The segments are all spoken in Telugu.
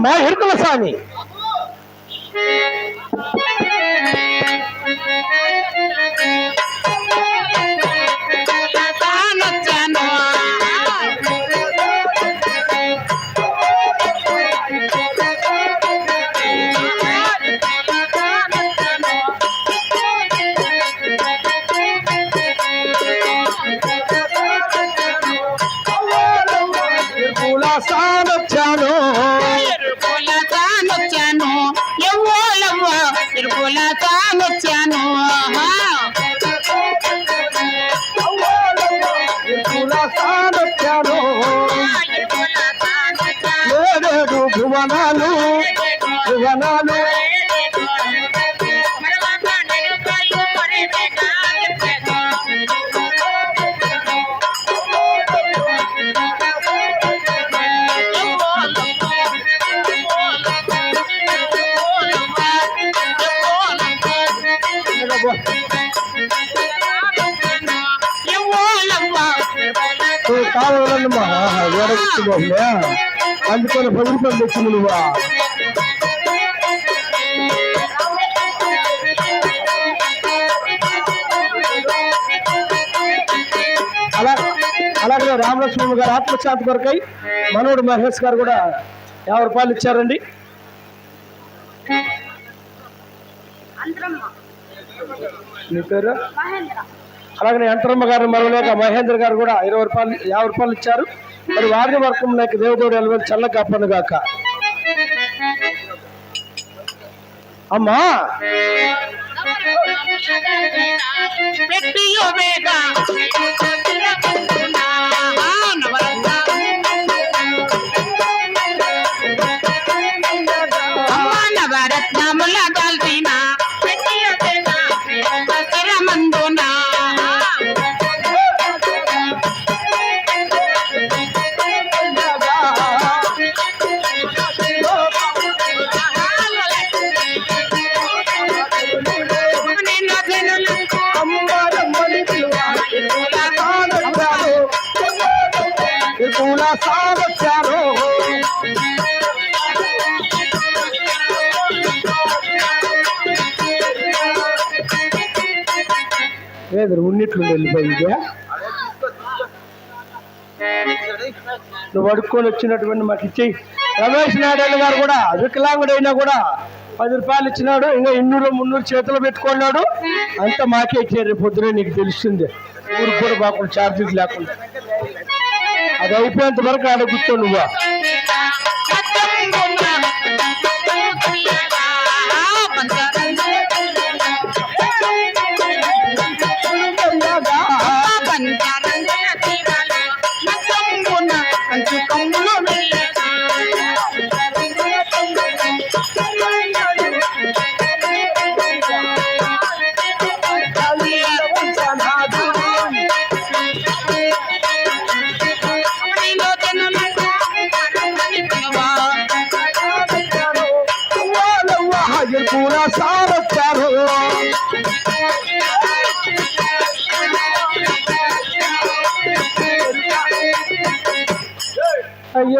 మా ఇరుకుల స్వామి భువనాలు భువనాలు కావాలమ్మా ఎడగొచ్చుకోలే అందుకని పది రూపాయలు నువ్వా. అలా అలాగే రామలక్ష్మణ్ గారు ఆత్మశాంతి కొరకై మనోడు మహేష్ గారు కూడా యాభై రూపాయలు ఇచ్చారండి. నీ పేరు? అలాగే యంత్రమ్మ గారు మరవలేక మహేంద్ర గారు కూడా ఇరవై రూపాయలు యాభై రూపాయలు ఇచ్చారు. మరి వారి వర్గం నాకు దేవుడు ఎలవని చల్ల కప్పను గాక. అమ్మా! పెట్టియో లేదు ఉన్నిట్లు వెళ్ళిపోయింది నువ్వు అడుక్కొని వచ్చినటువంటి మాకు ఇచ్చేయి రమేష్ నాయుడు గారు కూడా వికలాంగుడైనా కూడా పది రూపాయలు ఇచ్చినాడు ఇంకా ఇన్నూరు మున్నూరు చేతులు పెట్టుకున్నాడు. అంతా మాకే ఇచ్చారు పొద్దునే నీకు తెలుస్తుంది. ఊరికి కూడా బాకుండా ఛార్జీలు లేకుండా. అది అయిపోయేంత వరకు ఆడ కూర్చో నువ్వు. కూడా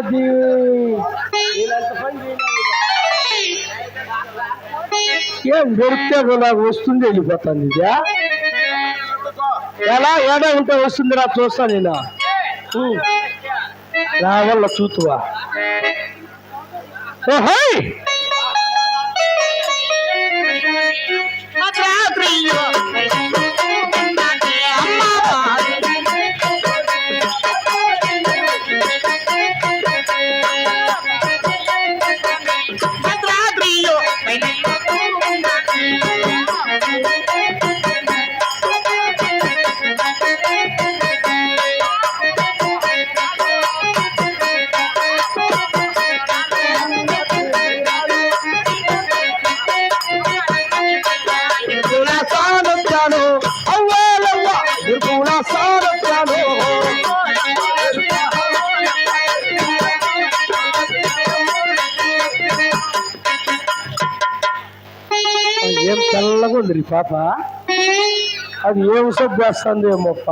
అయ్యది ఏం దొరికితే నాకు వస్తుంది వెళ్ళిపోతాను ఇదే ఎలా ఏడా ఉంటే వస్తుంది రా చూస్తాను నేను. ఉం. నా వల్ల చూతువా ఓహోయ్ కూడా ఉంది రీ పాప? అది ఏం సబ్బు వేస్తుంది ఏమోప్ప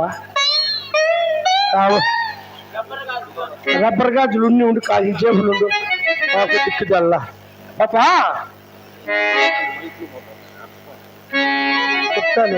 రబ్బర్ గాజులు ఉండి ఉండి కాజు జేబులు ఉండు. మాకు దిక్కుదల్లా పాపా? చెప్తాను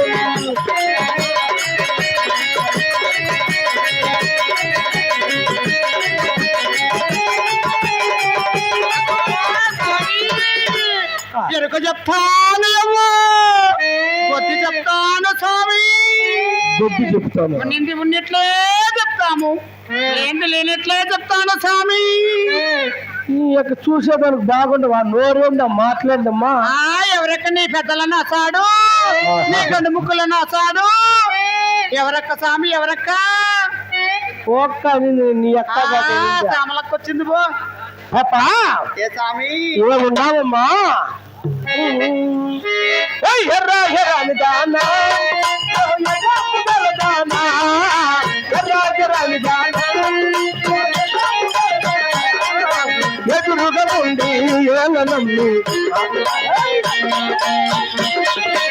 చెప్తాను కొద్ది చెప్తాను స్వామి. బొద్దు చెప్తాను. ఉన్నింది ఉన్నట్లే చెప్తాము. ఏంటి లేనట్లే చెప్తాను స్వామి. నీ యొక్క చూసేదానికి బాగుండవు? ఆ నోరేందా మాట్లాడమ్మా ఎవరక్క నీ పెద్దలను అసాడు నీ గండు ముక్కులను అసాడు ఎవరక్క స్వామి ఎవరక్క? ఒక్క నీ- అక్క? సామలక్క వచ్చింది బో పాపా ఏ స్వామి? ఏమున్నావమ్మా? ఏయ్, ఎర్ర ఎర్రని దానా దానా ఎర్ర ఎర్రని దానా ఎదురుగా ఉండి ఏలనమ్మి నీరంత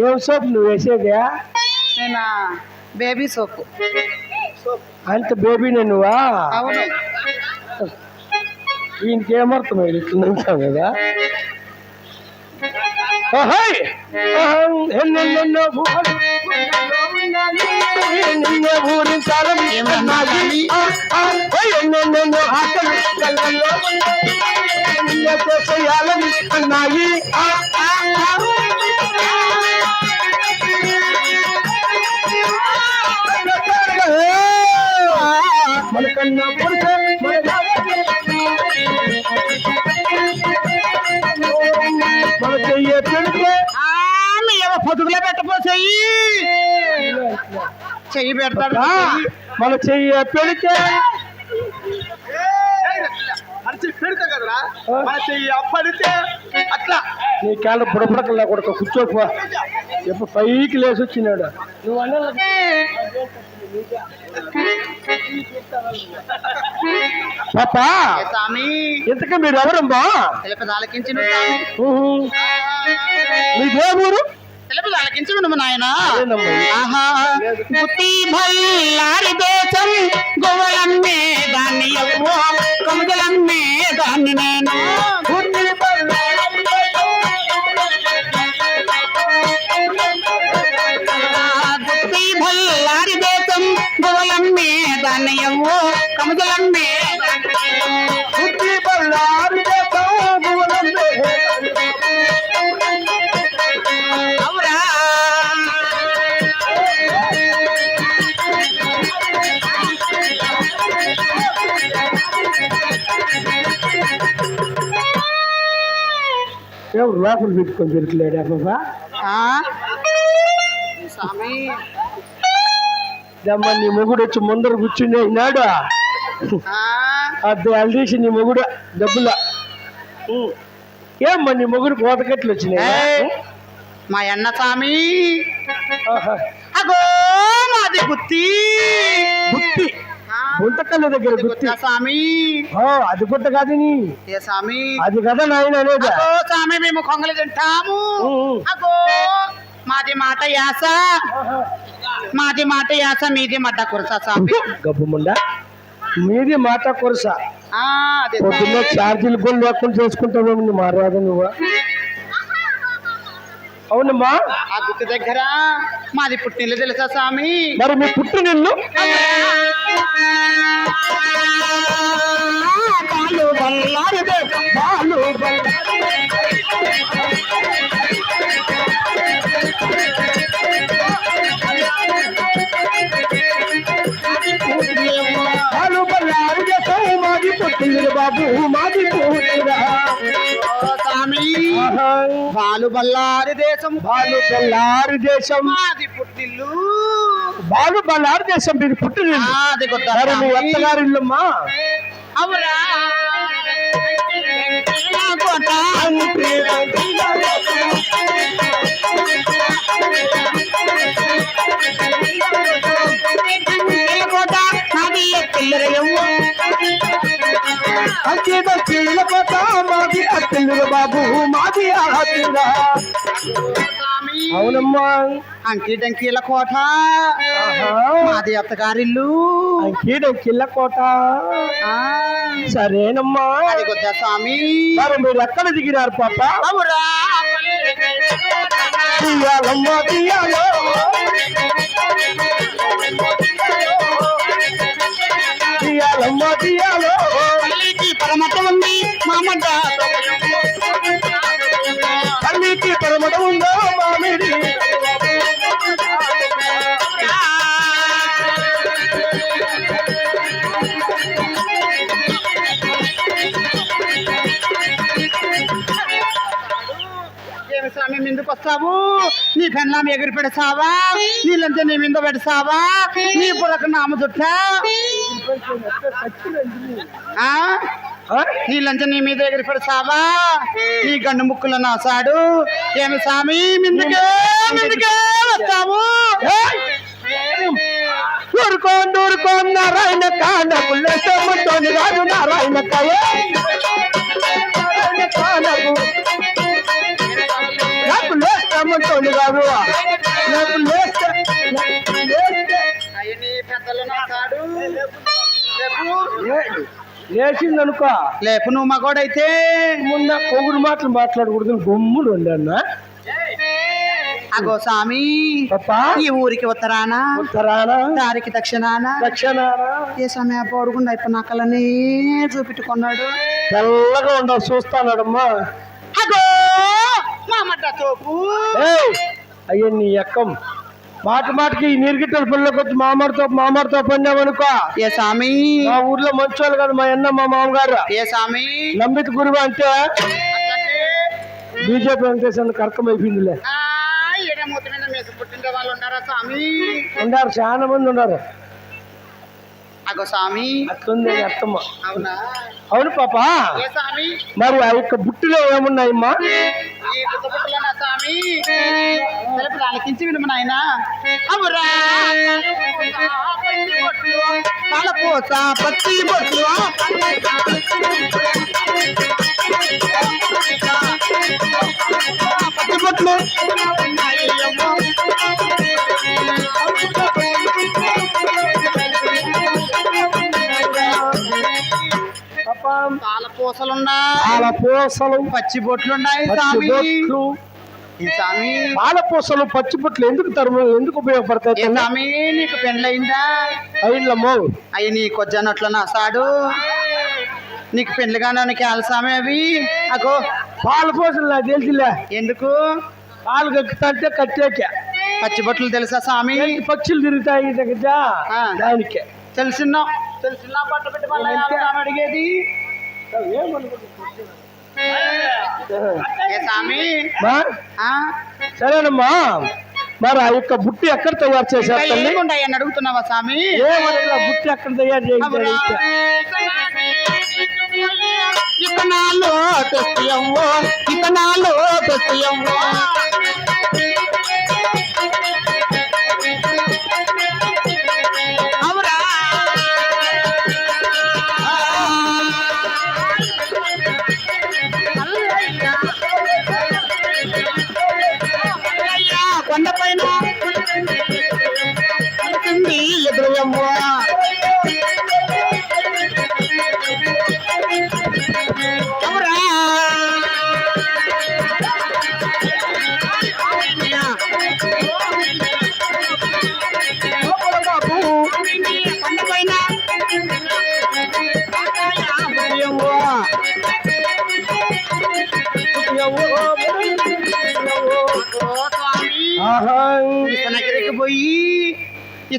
ఏం సోప్ నువ్వు వేసేదా నేనా బేబీ సోపు అంత బేబీనే నువ్వా అవును ఈయనకి ఏమర్థమైంది ఇట్లా ఉంటావు కదా ఓహోయ్! అహం ఎన్నెన్నెన్నో ఊహలు నిన్నే ఊరించాలని నాది. ఆ, ఆ, ఓయ్ ఎన్నెన్నెన్నో ఆశలు కళ్ళల్లో ఉన్నాయి. నిన్నే చేసేయాలని అన్నాయి మనకన్నా పురుష మన చెయ్యే పెడితే ఆమె ఏమో పొదుగులో పెట్టపోసేయి చెయ్యి. పెడతాడు మన చెయ్యే పెడితే అరిచి పెడితే కదరా? మన చెయ్యి అప్పడితే అట్లా. నీ కాళ్ళ బుడబుడకల్లా కొడుకు కూర్చోపో ఎప్పుడు పైకి లేచి వచ్చినాడు. నువ్వు అన్న పాపా! ఇంతకీ మీరు ఎవరమ్మా. మీ దేవుడు నువ్వు నాయన. బుద్ధి భల్లారి దేశం గోవలమ్మే దాన్ని ఎవరో కముదలమ్మే దాన్ని నేను ఎవరు లోపల పెట్టుకొని దొరికలేడా బాబా. దమ్మ నీ మొగుడు వచ్చి ముందర కూర్చుని అయినాడు? అది అల్దీసి నీ మొగుడు డబ్బుల. ఏమ్మా నీ మొగుడు కోతకట్లు వచ్చినాయి? మా అన్న స్వామి. అగో మాది బుద్ధి. ఆ, గుంతకల్లి దగ్గర గుర్తి. స్వామి అది గుట్ట కాదు నీ. స్వామి? అది కదా నాయన అనేది. స్వామి మేము కొంగలు తింటాము. అగో మాది మాట యాస. మాది మాట యాస మీది మడ్డ కురస స్వామి. గబ్బుముండ మీది మాట కొరస. ఆ, పొద్దున్న ఛార్జీలు కూడా లేకుండా చేసుకుంటావు మారాదు నువ్వు. అవునమ్మా. ఆ గుర్తు దగ్గర మాది పుట్టిల్లు తెలుసా స్వామి? మరి మీ పుట్టినిల్లు? బాబు మాది ఓ స్వామి బాలు బల్లారి దేశం. బాలు బల్లారు దేశం. మాది పుట్టిల్లు. బాలు బల్లారు దేశం మీది పుట్టినిల్లు ఆ, అది మరి మీ. అత్తగారి ఇల్లమ్మా అవురా కోట? నాది పిల్లరయ్యవ్వ కోట మాది అత్తిల్లు బాబు మాది స్వామి అవునమ్మా. అంకి డంకీల కోట. మాది అత్తగారిల్లు. అంకీడ కిల్ల కోట సరేనమ్మా. అది కొద్దా స్వామి. మరి మీరు ఎక్కడ దిగినారు పాప? అవురా. తీయాలమ్మా తీయాలో. తీయాలమ్మా తల్లికి పరమట ఉందో మామిడి ఏమి స్వామి ముందుకు వస్తావు. నీ పెళ్ళాం ఎగిరి పెడతావా? నీళ్ళంతా నీ మీద పెడతావా? నీ బుర్రకు నామ చుట్టా ఆ? నీళ్ళంతా నీ మీద ఎగిరి పెడతావా? నీ గండు ముక్కుల నాసాడు. ఏమి స్వామి? మిందుకే మిందుకే వస్తావు ఊరుకోండి ఊరుకోండి నారాయణ కాండ పుల్లెట్టముతోని రాదు నారాయణ కాయ. నాకు నాకు లేస్తా పెద్దలు లేచిందనుకో. లేపు నువ్వు మగోడైతే? ముందు పొగుడు మాటలు మాట్లాడకూడదు గమ్ముడు అన్న. అగో స్వామి ఈ ఊరికి ఉత్తరాన? ఉత్తరాన? దారికి దక్షిణాన? దక్షిణాన? ఏ సమయ పడుకుండా అయిపో నక్కలని చూపెట్టుకున్నాడు. తెల్లగా ఉండవు చూస్తానమ్మా అగో మామడ్డ తోపు. అయ్యో నీ ఎక్కం. మాట మాటకి ఈ నీరుగిట్టల పిల్లలకు వచ్చి మామాడితో మామాడితో పడినామనుకో ఏ స్వామి? మా ఊర్లో మంచోళ్ళు కదా మా అన్న మా మామగారు. ఏ స్వామి? నంబిత గురువు అంటే బీజేపీ వెంకటేశ్వర కరకం అయిపోయిందిలే. ఉన్నారా చాలా మంది ఉన్నారు. అగో స్వామి. అట్లుంది అవునా? అవును పాప. మరి ఆ యొక్క బుట్టిలో ఏమున్నాయమ్మా? స్వామి. తెలుపు ఆలకించి వినము నాయన. అవురా. పత్తి బొట్లు, పత్తి పత్తి పాల పూసలున్నాయి. పాల పూసలు పచ్చి బొట్లున్నాయి పచ్చి స్వామి బొట్లు ఈ స్వామి. పాల పూసలు పచ్చి బొట్లు ఎందుకు తరుము ఎందుకు ఉపయోగపడతాయి స్వామి నీకు పెండ్లయిందా? అయినమ్మో అవి నీ కొజ్జనట్లు నాసాడు నీకు పెండ్లు కానానికి ఆలసామే అవి. అగో. పాల పూసలు నాకు తెలిసిలే. ఎందుకు? పాలు కక్కుతాంటే కట్టేకే పచ్చి బొట్లు తెలుసా స్వామి? ఎన్ని పక్షులు తిరుగుతాయి దగ్గర. దానికే. తెలిసిన్నా. బట్ట పెట్టి అడిగేది? సరేనమ్మా. మరి ఆ యొక్క బుట్టి ఎక్కడ తయారు చేశారు తల్లి? అడుగుతున్నావా స్వామి ఏమనగా బుట్టి ఎక్కడ తయారు? చేయించారు ఇతనాలు తెస్తియవ్వో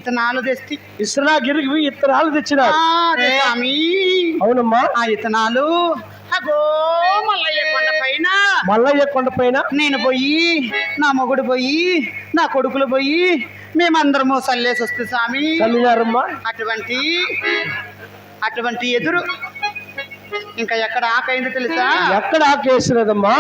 ఇతనాలు తెస్తి ఇస్రాగిరికి ఇత్తనాలు స్వామి అవునమ్మా. ఆ ఇతనాలు అగో మల్లయ్య కొండ పైన. మల్లయ్య కొండ పైన? నేను పోయి నా మొగుడు పోయి నా కొడుకులు పోయి మేమందరము సల్లేసి వస్తే స్వామి. అటువంటి అటువంటి ఎదురు. ఇంకా ఎక్కడ ఆకైందో తెలుసా? ఎక్కడ ఆకేసినదమ్మా?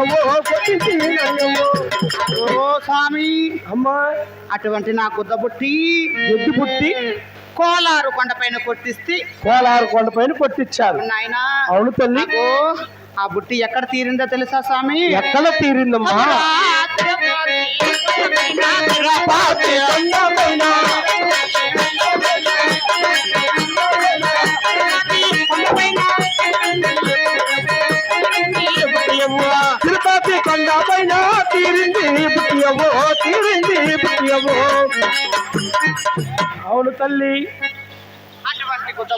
ఓ స్వామి అమ్మా. అటువంటి నా గుద్ద బుట్టి ఎద్దు పుట్టి కోలారు కొండపైన కొట్టిస్తే కోలారు కొండ పైన కొట్టించారు నాయనా. అవును తల్లి. ఆ బుట్టి ఎక్కడ తీరిందో తెలుసా స్వామి? ఎక్కడ తీరిందమ్మా? తీరింది పుట్టియవో తీరింది పుట్టియవో అవును తల్లి. గుద్ద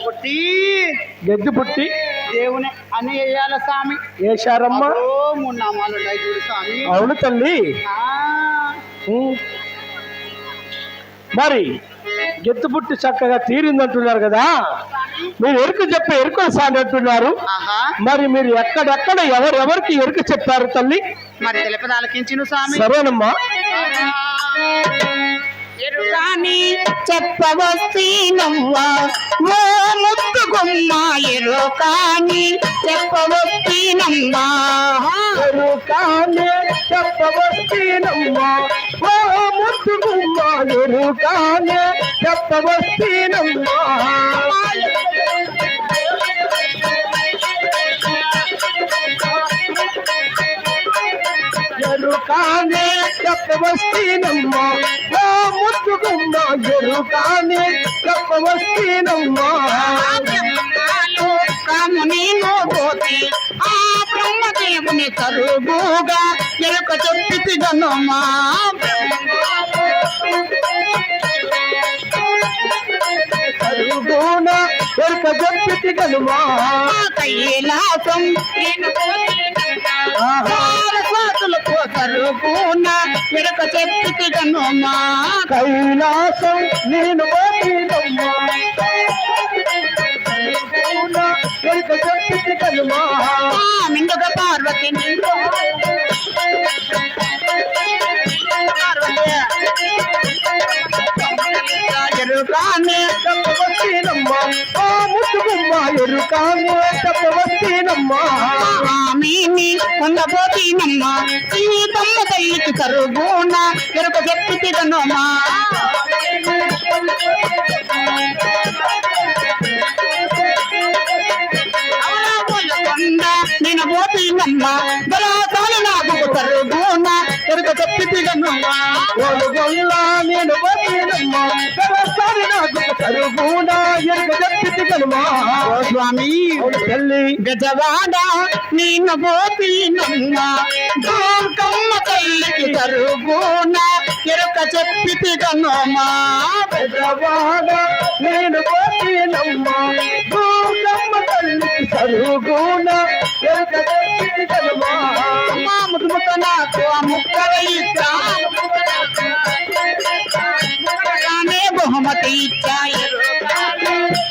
గడ్డి పుట్టి దేవుని అని వేయాల స్వామి? వేశారమ్మా ఓ మూడు నామాలు ఉన్నాయి చూడు స్వామి. అవును తల్లి. మరి గెత్తు పుట్టి చక్కగా తీరిందంటున్నారు కదా. మీరు ఎరుక చెప్పే ఎరుకలు ఆహా. మరి మీరు ఎక్కడెక్కడ ఎవరెవరికి ఎరుక చెప్పారు తల్లి? మరి తెలిపదాలకించిన స్వామి సరేనమ్మా. ఎరుగాని చెప్పవస్తీనవ్వా ఎరుకాని ఎరుకానే ఓ ముద్దుగుమ్మ ఎరుకానే చెప్పవస్తీనమ్మా ఓ ముద్దుగుమ్మ ఎరుకానే చెప్పవస్తీనమ్మా కాముని పోతి ఆ బ్రహ్మదేవుని తరుగుగా ఎరుక చెప్పి గనుమా అరుగున ఎరుక చెప్పి గనుమా కైలాసం నేను స్వాతులకు తరుగున ఎరుక చెప్పి గనుమా కైలాసం నేను మిండుగ పార్వతి ఎరుక పార్వతి. ఎరుకానే చెప్పవస్తీనమ్మా ఆ ముద్దుగుమ్మ ఎరుకానే చెప్పవస్తీనమ్మా స్వామిని పొందబోతీనమ్మా. తల్లికి ఎరుక నేను పోతీనమ్మా ఎరుక చెప్పి గొల్ల నేను పోయినమ్మా సరసారి నాకు తరుగున ఎరుక చెప్పి గనుమా స్వామి తల్లి గజవాడ నేను పోతీనమ్మా దుర్గమ్మ తల్లికి తరుగున ఎరుక చెప్పి తిగనమ్మా గజవాడ నేను పోయినమ్మా గోగమ్మ తల్లికి సరుగున ఎరుక చెప్పి గనుమా ముద్దు ముదుముత నాకు ఆ ముక్కలు ಮತ್ತೆ ಇಚ್ಛಾ ಇರೋ